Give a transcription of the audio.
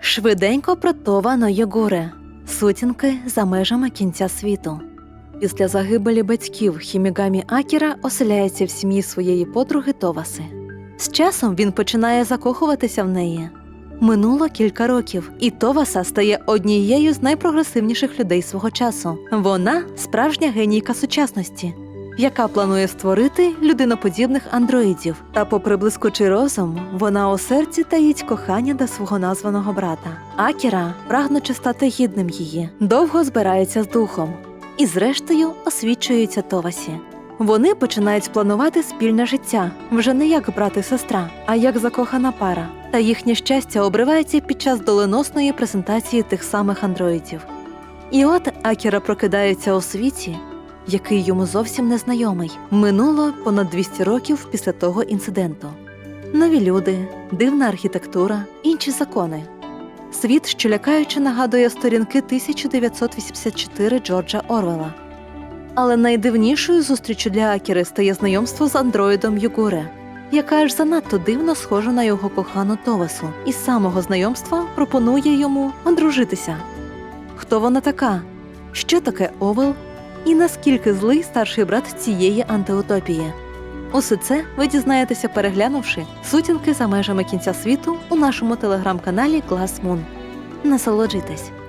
Швиденько про Това Сутінки за межами кінця світу. Після загибелі батьків Хімігамі Акіра оселяється в сім'ї своєї подруги Товаси. З часом він починає закохуватися в неї. Минуло кілька років, і Товаса стає однією з найпрогресивніших людей свого часу. Вона справжня генійка сучасності, яка планує створити людиноподібних андроїдів. Та, попри блискучий розум, вона у серці таїть кохання до свого названого брата. Акіра, прагнучи стати гідним її, довго збирається з духом і, зрештою, освічується Товасі. Вони починають планувати спільне життя вже не як брат і сестра, а як закохана пара. Та їхнє щастя обривається під час доленосної презентації тих самих андроїдів. І от Акіра прокидається у світі, який йому зовсім не знайомий. Минуло понад 200 років після того інциденту. Нові люди, дивна архітектура, інші закони. Світ, що лякаюче нагадує сторінки 1984 Джорджа Орвела. Але найдивнішою зустрічю для Акіри стає знайомство з андроїдом Югуре, яка аж занадто дивно схожа на його кохану Товасу, і з самого знайомства пропонує йому одружитися. Хто вона така? Що таке Овел? І наскільки злий старший брат цієї антиутопії? Усе це ви дізнаєтеся, переглянувши сутінки за межами кінця світу у нашому телеграм-каналі Клас Мун. Насолоджуйтесь!